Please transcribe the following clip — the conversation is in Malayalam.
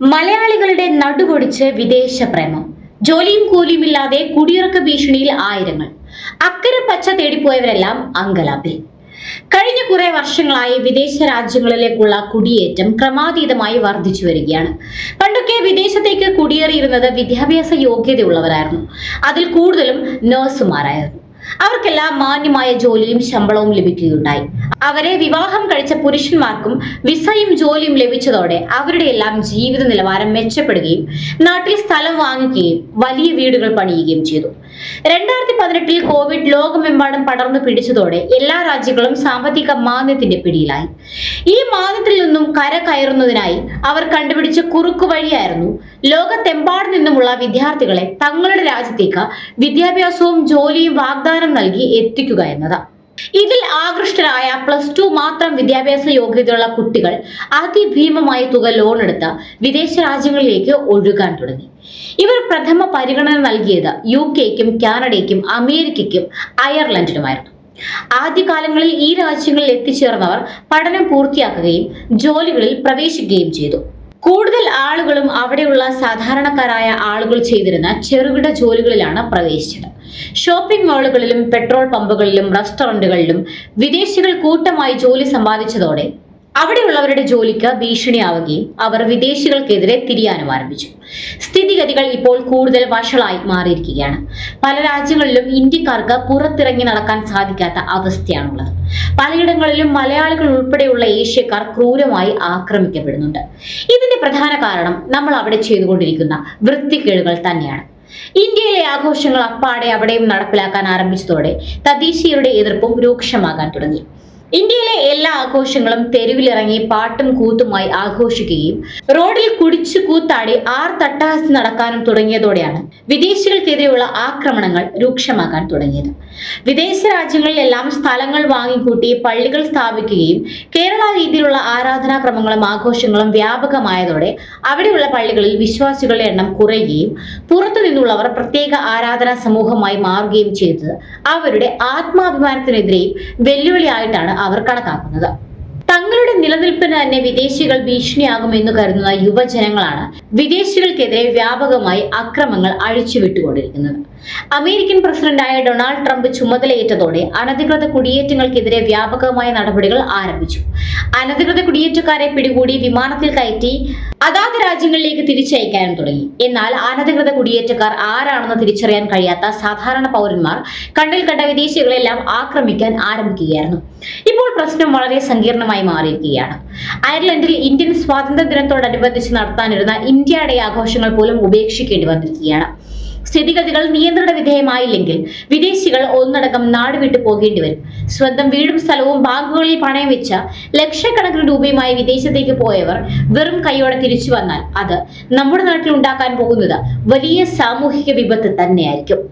മലയാളികളുടെ നടുപൊടിച്ച് വിദേശ പ്രേമം. ജോലിയും കൂലിയുമില്ലാതെ കുടിയിറക്ക ഭീഷണിയിൽ ആയിരങ്ങൾ. അക്കരെ പച്ച തേടിപ്പോയവരെല്ലാം അങ്കലാപ്പിൽ. കഴിഞ്ഞ കുറെ വർഷങ്ങളായി വിദേശ രാജ്യങ്ങളിലേക്കുള്ള കുടിയേറ്റം ക്രമാതീതമായി വർദ്ധിച്ചു വരികയാണ്. പണ്ടൊക്കെ വിദേശത്തേക്ക് കുടിയേറിയിരുന്നത് വിദ്യാഭ്യാസ യോഗ്യതയുള്ളവരായിരുന്നു. അതിൽ കൂടുതലും നഴ്സുമാരായിരുന്നു. അവർക്കെല്ലാം മാന്യമായ ജോലിയും ശമ്പളവും ലഭിക്കുകയുണ്ടായി. അവരെ വിവാഹം കഴിച്ച പുരുഷന്മാർക്കും വിസയും ജോലിയും ലഭിച്ചതോടെ അവരുടെ എല്ലാം ജീവിത നിലവാരം മെച്ചപ്പെടുകയും നാട്ടിൽ സ്ഥലം വാങ്ങുകയും വലിയ വീടുകൾ പണിയുകയും ചെയ്തു. രണ്ടായിരത്തി പതിനെട്ടിൽ കോവിഡ് ലോകമെമ്പാടും പടർന്നു പിടിച്ചതോടെ എല്ലാ രാജ്യങ്ങളും സാമ്പത്തിക മാന്ദ്യത്തിന്റെ പിടിയിലായി. ഈ മാന്ദ്യത്തിൽ നിന്നും കര കയറുന്നതിനായി അവർ കണ്ടുപിടിച്ച കുറുക്കു വഴിയായിരുന്നു ലോകത്തെമ്പാടും നിന്നുമുള്ള വിദ്യാർത്ഥികളെ തങ്ങളുടെ രാജ്യത്തേക്ക് വിദ്യാഭ്യാസവും ജോലിയും വാഗ്ദാനം നൽകി എത്തിക്കുക എന്നത്. ഇതിൽ ആകൃഷ്ടരായ പ്ലസ് ടു മാത്രം വിദ്യാഭ്യാസ യോഗ്യതയുള്ള കുട്ടികൾ അതിഭീമമായ തുക ലോൺ എടുത്ത് വിദേശ രാജ്യങ്ങളിലേക്ക് ഒഴുകാൻ തുടങ്ങി. ഇവർ പ്രഥമ പരിഗണന നൽകിയത് യു കെക്കും കാനഡയ്ക്കും അമേരിക്കയ്ക്കും അയർലൻഡിനുമായിരുന്നു. ആദ്യകാലങ്ങളിൽ ഈ രാജ്യങ്ങളിൽ എത്തിച്ചേർന്നവർ പഠനം പൂർത്തിയാക്കുകയും ജോലികളിൽ പ്രവേശിക്കുകയും ചെയ്തു. കൂടുതൽ ആളുകളും അവിടെയുള്ള സാധാരണക്കാരായ ആളുകൾ ചെയ്തിരുന്ന ചെറുകിട ജോലികളിലാണ് പ്രവേശിച്ചത്. ഷോപ്പിംഗ് മാളുകളിലും പെട്രോൾ പമ്പുകളിലും റെസ്റ്റോറന്റുകളിലും വിദേശികൾ കൂട്ടമായി ജോലി സമ്പാദിച്ചതോടെ അവിടെയുള്ളവരുടെ ജോലിക്ക് ഭീഷണിയാവുകയും അവർ വിദേശികൾക്കെതിരെ തിരിയാനും ആരംഭിച്ചു. സ്ഥിതിഗതികൾ ഇപ്പോൾ കൂടുതൽ വഷളായി മാറിയിരിക്കുകയാണ്. പല രാജ്യങ്ങളിലും ഇന്ത്യക്കാർക്ക് പുറത്തിറങ്ങി നടക്കാൻ സാധിക്കാത്ത അവസ്ഥയാണുള്ളത്. പലയിടങ്ങളിലും മലയാളികൾ ഉൾപ്പെടെയുള്ള ഏഷ്യക്കാർ ക്രൂരമായി ആക്രമിക്കപ്പെടുന്നുണ്ട്. ഇതിന്റെ പ്രധാന കാരണം നമ്മൾ അവിടെ ചെയ്തുകൊണ്ടിരിക്കുന്ന വൃത്തികേടുകൾ തന്നെയാണ്. ഇന്ത്യയിലെ ആഘോഷങ്ങൾ അപ്പാടെ അവിടെയും നടപ്പിലാക്കാൻ ആരംഭിച്ചതോടെ തദ്ദേശീയരുടെ എതിർപ്പും രൂക്ഷമാകാൻ തുടങ്ങി. ഇന്ത്യയിലെ എല്ലാ ആഘോഷങ്ങളും തെരുവിലിറങ്ങി പാട്ടും കൂത്തുമായി ആഘോഷിക്കുകയും റോഡിൽ കുടിച്ചു കൂത്താടി ആർ തട്ടാസ് നടക്കാനും തുടങ്ങിയതോടെയാണ് വിദേശികൾക്കെതിരെയുള്ള ആക്രമണങ്ങൾ രൂക്ഷമാകാൻ തുടങ്ങിയത്. വിദേശ രാജ്യങ്ങളിലെല്ലാം സ്ഥലങ്ങൾ വാങ്ങിക്കൂട്ടി പള്ളികൾ സ്ഥാപിക്കുകയും കേരള രീതിയിലുള്ള ആരാധനാക്രമങ്ങളും ആഘോഷങ്ങളും വ്യാപകമായതോടെ അവിടെയുള്ള പള്ളികളിൽ വിശ്വാസികളുടെ എണ്ണം കുറയുകയും പുറത്തു നിന്നുള്ളവർ പ്രത്യേക ആരാധനാ സമൂഹമായി മാറുകയും ചെയ്തത്. അവരുടെ ആത്മാഭിമാനത്തിനെതിരെയും വെല്ലുവിളിയായിട്ടാണ് അവർ കണക്കാക്കുന്നത്. തങ്ങളുടെ നിലനിൽപ്പിന് തന്നെ വിദേശികൾ ഭീഷണിയാകുമെന്ന് കരുതുന്ന യുവജനങ്ങളാണ് വിദേശികൾക്കെതിരെ വ്യാപകമായി അക്രമങ്ങൾ അഴിച്ചുവിട്ടുകൊണ്ടിരിക്കുന്നത്. അമേരിക്കൻ പ്രസിഡന്റായ ഡൊണാൾഡ് ട്രംപ് ചുമതലയേറ്റതോടെ അനധികൃത കുടിയേറ്റങ്ങൾക്കെതിരെ വ്യാപകമായ നടപടികൾ ആരംഭിച്ചു. അനധികൃത കുടിയേറ്റക്കാരെ പിടികൂടി വിമാനത്തിൽ കയറ്റി അതാത് രാജ്യങ്ങളിലേക്ക് തിരിച്ചയക്കാനും തുടങ്ങി. എന്നാൽ അനധികൃത കുടിയേറ്റക്കാർ ആരാണെന്ന് തിരിച്ചറിയാൻ കഴിയാത്ത സാധാരണ പൗരന്മാർ കണ്ണിൽ കണ്ട വിദേശികളെല്ലാം ആക്രമിക്കാൻ ആരംഭിക്കുകയായിരുന്നു. ഇപ്പോൾ പ്രശ്നം വളരെ സങ്കീർണമായി മാറിയിരിക്കുകയാണ്. അയർലൻഡിൽ ഇന്ത്യൻ സ്വാതന്ത്ര്യ ദിനത്തോടനുബന്ധിച്ച് നടത്താനിരുന്ന ഇന്ത്യ ഡേ ആഘോഷങ്ങൾ പോലും ഉപേക്ഷിക്കേണ്ടി വന്നിരിക്കുകയാണ്. സ്ഥിതിഗതികൾ നിയന്ത്രണ വിധേയമായില്ലെങ്കിൽ വിദേശികൾ ഒന്നടങ്കം നാട് വിട്ടു പോകേണ്ടി വരും. സ്വന്തം വീടും സ്ഥലവും ബാങ്കുകളിൽ പണയം വെച്ച ലക്ഷക്കണക്കിന് രൂപയുമായി വിദേശത്തേക്ക് പോയവർ വെറും കൈയോടെ തിരിച്ചു വന്നാൽ അത് നമ്മുടെ നാട്ടിൽ ഉണ്ടാക്കാൻ പോകുന്നത് വലിയ സാമൂഹിക വിപത്ത് തന്നെയായിരിക്കും.